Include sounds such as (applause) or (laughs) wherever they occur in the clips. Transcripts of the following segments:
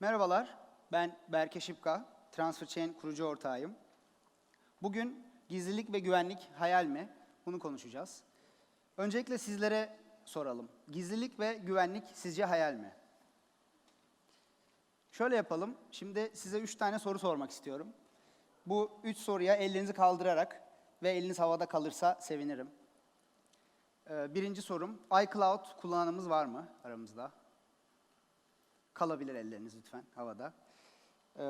Merhabalar, ben Berke Şipka, TransferChain kurucu ortağıyım. Bugün gizlilik ve güvenlik hayal mi? Bunu konuşacağız. Öncelikle sizlere soralım. Gizlilik ve güvenlik sizce hayal mi? Şöyle yapalım. Şimdi size üç tane soru sormak istiyorum. Bu üç soruya ellerinizi kaldırarak ve eliniz havada kalırsa sevinirim. Ee, birinci sorum, iCloud kullananımız var mı aramızda? Kalabilir elleriniz lütfen havada. Ee,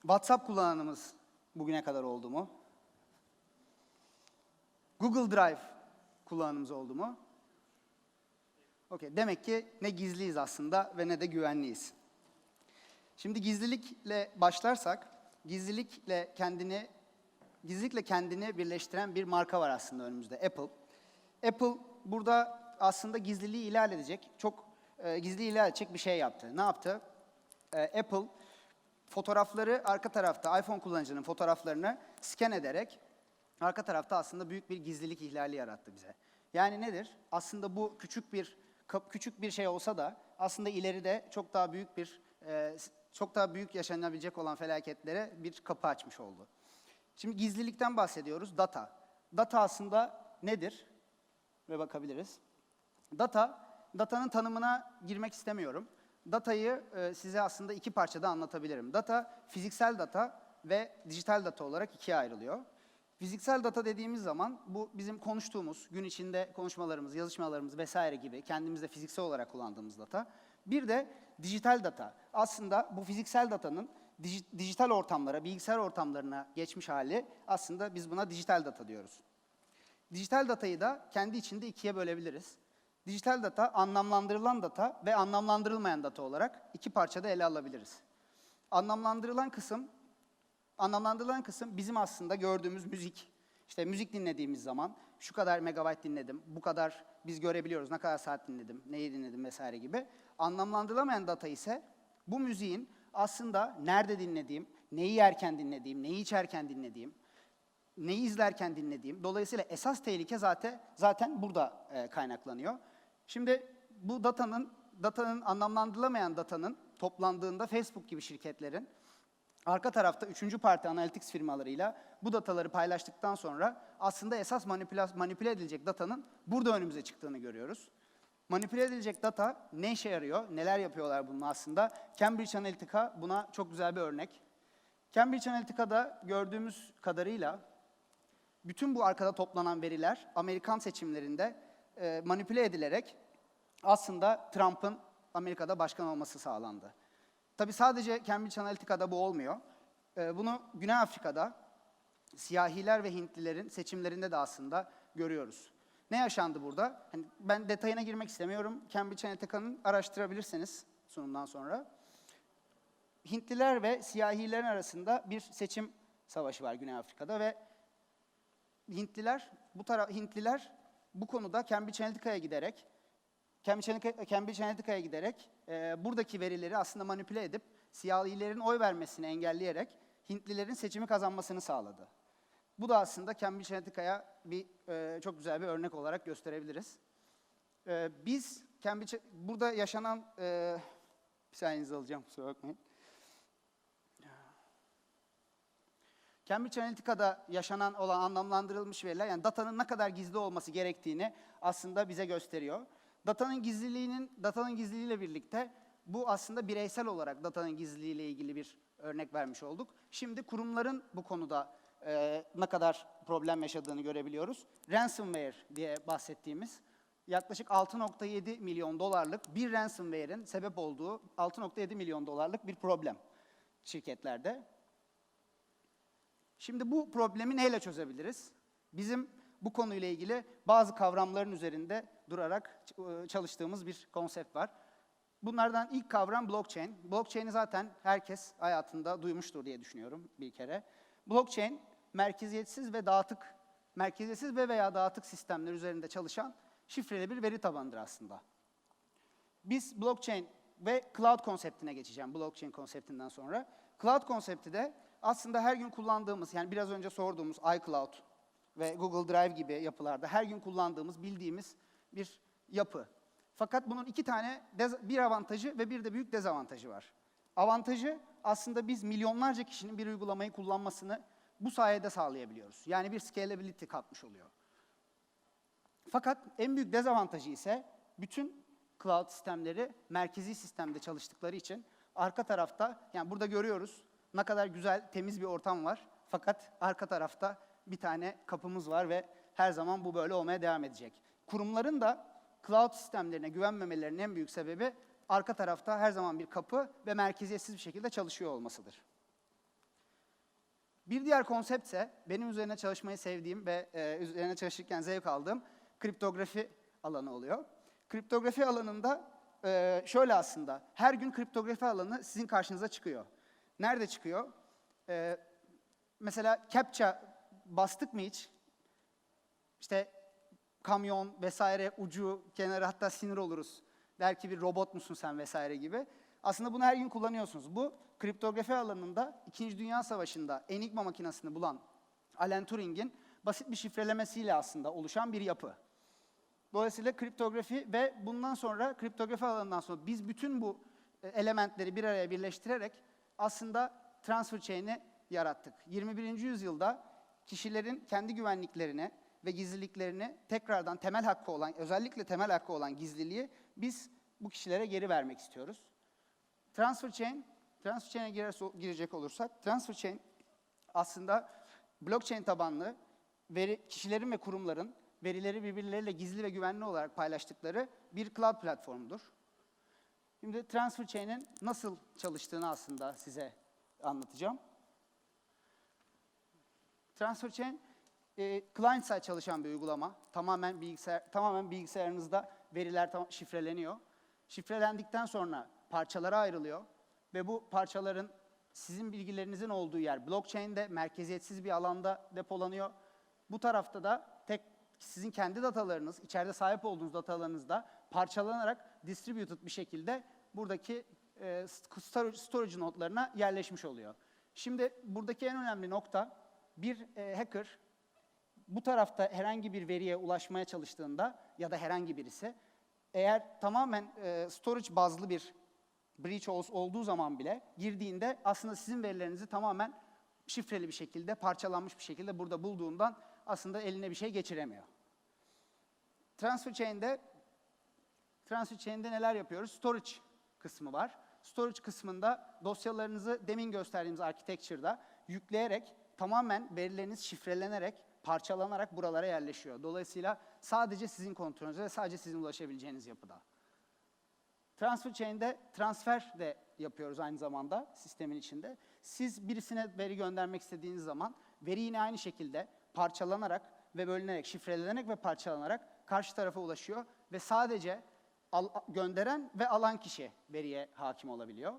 WhatsApp kullananımız bugüne kadar oldu mu? Google Drive kullananımız oldu mu? Okey. Demek ki ne gizliyiz aslında ve ne de güvenliyiz. Şimdi gizlilikle başlarsak, gizlilikle kendini gizlilikle kendini birleştiren bir marka var aslında önümüzde Apple. Apple burada aslında gizliliği ihlal edecek, çok e, edecek bir şey yaptı. Ne yaptı? E, Apple fotoğrafları arka tarafta iPhone kullanıcının fotoğraflarını scan ederek arka tarafta aslında büyük bir gizlilik ihlali yarattı bize. Yani nedir? Aslında bu küçük bir küçük bir şey olsa da aslında ileride çok daha büyük bir e, çok daha büyük yaşanabilecek olan felaketlere bir kapı açmış oldu. Şimdi gizlilikten bahsediyoruz. Data. Data aslında nedir? Ve bakabiliriz. Data, datanın tanımına girmek istemiyorum. Datayı e, size aslında iki parçada anlatabilirim. Data, fiziksel data ve dijital data olarak ikiye ayrılıyor. Fiziksel data dediğimiz zaman bu bizim konuştuğumuz, gün içinde konuşmalarımız, yazışmalarımız vesaire gibi kendimizde fiziksel olarak kullandığımız data. Bir de dijital data. Aslında bu fiziksel datanın dij- dijital ortamlara, bilgisayar ortamlarına geçmiş hali aslında biz buna dijital data diyoruz. Dijital datayı da kendi içinde ikiye bölebiliriz. Dijital data, anlamlandırılan data ve anlamlandırılmayan data olarak iki parçada ele alabiliriz. Anlamlandırılan kısım, anlamlandırılan kısım bizim aslında gördüğümüz müzik. İşte müzik dinlediğimiz zaman şu kadar megabayt dinledim, bu kadar biz görebiliyoruz, ne kadar saat dinledim, neyi dinledim vesaire gibi. Anlamlandırılamayan data ise bu müziğin aslında nerede dinlediğim, neyi yerken dinlediğim, neyi içerken dinlediğim, neyi izlerken dinlediğim. Dolayısıyla esas tehlike zaten zaten burada e, kaynaklanıyor. Şimdi bu datanın datanın anlamlandırılamayan datanın toplandığında Facebook gibi şirketlerin arka tarafta üçüncü parti analytics firmalarıyla bu dataları paylaştıktan sonra aslında esas manipüle, manipüle edilecek datanın burada önümüze çıktığını görüyoruz. Manipüle edilecek data ne işe yarıyor, neler yapıyorlar bunun aslında? Cambridge Analytica buna çok güzel bir örnek. Cambridge Analytica'da gördüğümüz kadarıyla bütün bu arkada toplanan veriler Amerikan seçimlerinde e, manipüle edilerek aslında Trump'ın Amerika'da başkan olması sağlandı. Tabi sadece Cambridge Analytica'da bu olmuyor. E, bunu Güney Afrika'da siyahiler ve Hintlilerin seçimlerinde de aslında görüyoruz. Ne yaşandı burada? Hani ben detayına girmek istemiyorum. Cambridge Analytica'nın araştırabilirsiniz sunumdan sonra. Hintliler ve siyahilerin arasında bir seçim savaşı var Güney Afrika'da ve Hintliler bu tara Hintliler bu konuda Cambridge Analytica'ya giderek Cambridge Analytica- Cambridge Analytica'ya giderek e, buradaki verileri aslında manipüle edip siyahilerin oy vermesini engelleyerek Hintlilerin seçimi kazanmasını sağladı. Bu da aslında Cambridge Analytica'ya bir e, çok güzel bir örnek olarak gösterebiliriz. E, biz Cambridge burada yaşanan e, bir saniyenizi alacağım kusura bakmayın. Cambridge Analytica'da yaşanan olan anlamlandırılmış veriler, yani datanın ne kadar gizli olması gerektiğini aslında bize gösteriyor. Datanın gizliliğinin, datanın gizliliğiyle birlikte bu aslında bireysel olarak datanın gizliliğiyle ilgili bir örnek vermiş olduk. Şimdi kurumların bu konuda e, ne kadar problem yaşadığını görebiliyoruz. Ransomware diye bahsettiğimiz yaklaşık 6.7 milyon dolarlık bir ransomware'in sebep olduğu 6.7 milyon dolarlık bir problem şirketlerde. Şimdi bu problemi neyle çözebiliriz? Bizim bu konuyla ilgili bazı kavramların üzerinde durarak ç- çalıştığımız bir konsept var. Bunlardan ilk kavram blockchain. Blockchain'i zaten herkes hayatında duymuştur diye düşünüyorum bir kere. Blockchain merkeziyetsiz ve dağıtık, merkeziyetsiz ve veya dağıtık sistemler üzerinde çalışan şifreli bir veri tabanıdır aslında. Biz blockchain ve cloud konseptine geçeceğim blockchain konseptinden sonra. Cloud konsepti de aslında her gün kullandığımız yani biraz önce sorduğumuz iCloud ve Google Drive gibi yapılarda her gün kullandığımız, bildiğimiz bir yapı. Fakat bunun iki tane bir avantajı ve bir de büyük dezavantajı var. Avantajı aslında biz milyonlarca kişinin bir uygulamayı kullanmasını bu sayede sağlayabiliyoruz. Yani bir scalability katmış oluyor. Fakat en büyük dezavantajı ise bütün cloud sistemleri merkezi sistemde çalıştıkları için arka tarafta yani burada görüyoruz ne kadar güzel temiz bir ortam var. Fakat arka tarafta bir tane kapımız var ve her zaman bu böyle olmaya devam edecek. Kurumların da cloud sistemlerine güvenmemelerinin en büyük sebebi arka tarafta her zaman bir kapı ve merkeziyetsiz bir şekilde çalışıyor olmasıdır. Bir diğer konsept ise benim üzerine çalışmayı sevdiğim ve e, üzerine çalışırken zevk aldığım kriptografi alanı oluyor. Kriptografi alanında e, şöyle aslında, her gün kriptografi alanı sizin karşınıza çıkıyor. Nerede çıkıyor? E, mesela CAPTCHA bastık mı hiç? İşte kamyon vesaire ucu, kenarı hatta sinir oluruz. Der ki bir robot musun sen vesaire gibi. Aslında bunu her gün kullanıyorsunuz. Bu kriptografi alanında İkinci Dünya Savaşı'nda Enigma makinesini bulan Alan Turing'in basit bir şifrelemesiyle aslında oluşan bir yapı. Dolayısıyla kriptografi ve bundan sonra kriptografi alanından sonra biz bütün bu e, elementleri bir araya birleştirerek aslında transfer chain'i yarattık. 21. yüzyılda kişilerin kendi güvenliklerini ve gizliliklerini tekrardan temel hakkı olan, özellikle temel hakkı olan gizliliği biz bu kişilere geri vermek istiyoruz. Transfer chain, transfer chain'e girecek olursak, transfer chain aslında blockchain tabanlı veri, kişilerin ve kurumların verileri birbirleriyle gizli ve güvenli olarak paylaştıkları bir cloud platformudur. Şimdi transfer chain'in nasıl çalıştığını aslında size anlatacağım. Transfer chain e, client side çalışan bir uygulama. Tamamen bilgisayar tamamen bilgisayarınızda veriler tam, şifreleniyor. Şifrelendikten sonra parçalara ayrılıyor ve bu parçaların sizin bilgilerinizin olduğu yer blockchain'de merkeziyetsiz bir alanda depolanıyor. Bu tarafta da tek sizin kendi datalarınız, içeride sahip olduğunuz datalarınız da parçalanarak distributed bir şekilde buradaki e, storage, nodlarına yerleşmiş oluyor. Şimdi buradaki en önemli nokta bir e, hacker bu tarafta herhangi bir veriye ulaşmaya çalıştığında ya da herhangi birisi eğer tamamen e, storage bazlı bir breach ol- olduğu zaman bile girdiğinde aslında sizin verilerinizi tamamen şifreli bir şekilde, parçalanmış bir şekilde burada bulduğundan aslında eline bir şey geçiremiyor. Transfer chain'de Transfer chain'de neler yapıyoruz? Storage kısmı var. Storage kısmında dosyalarınızı demin gösterdiğimiz architecture'da yükleyerek tamamen verileriniz şifrelenerek, parçalanarak buralara yerleşiyor. Dolayısıyla sadece sizin kontrolünüzde ve sadece sizin ulaşabileceğiniz yapıda. Transfer chain'de transfer de yapıyoruz aynı zamanda sistemin içinde. Siz birisine veri göndermek istediğiniz zaman veri yine aynı şekilde parçalanarak ve bölünerek, şifrelenerek ve parçalanarak karşı tarafa ulaşıyor ve sadece al- gönderen ve alan kişi veriye hakim olabiliyor.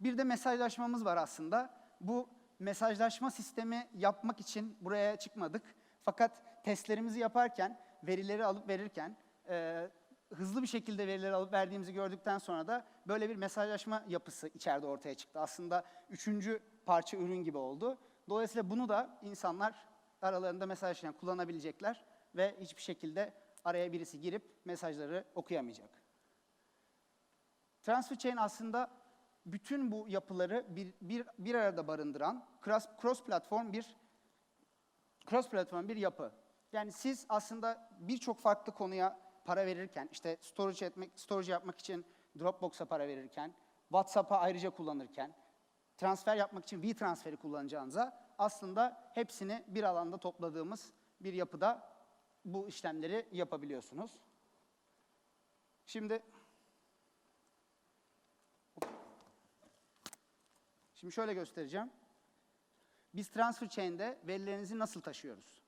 Bir de mesajlaşmamız var aslında. Bu mesajlaşma sistemi yapmak için buraya çıkmadık. Fakat testlerimizi yaparken, verileri alıp verirken, e, hızlı bir şekilde verileri alıp verdiğimizi gördükten sonra da böyle bir mesajlaşma yapısı içeride ortaya çıktı. Aslında üçüncü parça ürün gibi oldu. Dolayısıyla bunu da insanlar aralarında mesajlaşırken kullanabilecekler ve hiçbir şekilde araya birisi girip mesajları okuyamayacak. Transfer chain aslında bütün bu yapıları bir, bir, bir arada barındıran cross, cross platform bir cross platform bir yapı. Yani siz aslında birçok farklı konuya para verirken, işte storage etmek, storage yapmak için Dropbox'a para verirken, WhatsApp'a ayrıca kullanırken, transfer yapmak için WeTransfer'i kullanacağınıza aslında hepsini bir alanda topladığımız bir yapıda bu işlemleri yapabiliyorsunuz. Şimdi Şimdi şöyle göstereceğim. Biz transfer chain'de verilerinizi nasıl taşıyoruz?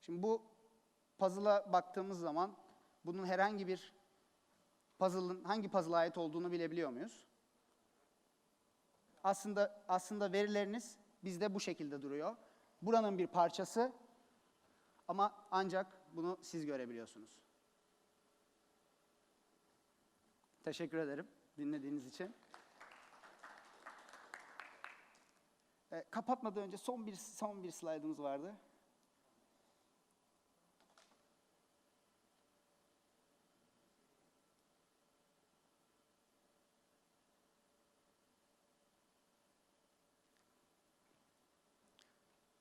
Şimdi bu puzzle'a baktığımız zaman bunun herhangi bir puzzle'ın hangi puzzle'a ait olduğunu bilebiliyor muyuz? Aslında aslında verileriniz bizde bu şekilde duruyor. Buranın bir parçası ama ancak bunu siz görebiliyorsunuz. Teşekkür ederim dinlediğiniz için. E, kapatmadan önce son bir son bir slaydımız vardı.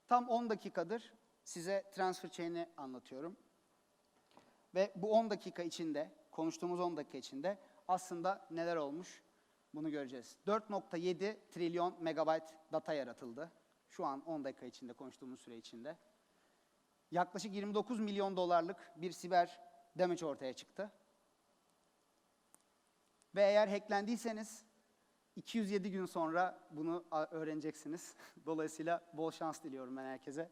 Tam 10 dakikadır size transfer chain'i anlatıyorum. Ve bu 10 dakika içinde, konuştuğumuz 10 dakika içinde aslında neler olmuş bunu göreceğiz. 4.7 trilyon megabayt data yaratıldı. Şu an 10 dakika içinde konuştuğumuz süre içinde. Yaklaşık 29 milyon dolarlık bir siber damage ortaya çıktı. Ve eğer hacklendiyseniz 207 gün sonra bunu öğreneceksiniz. (laughs) Dolayısıyla bol şans diliyorum ben herkese.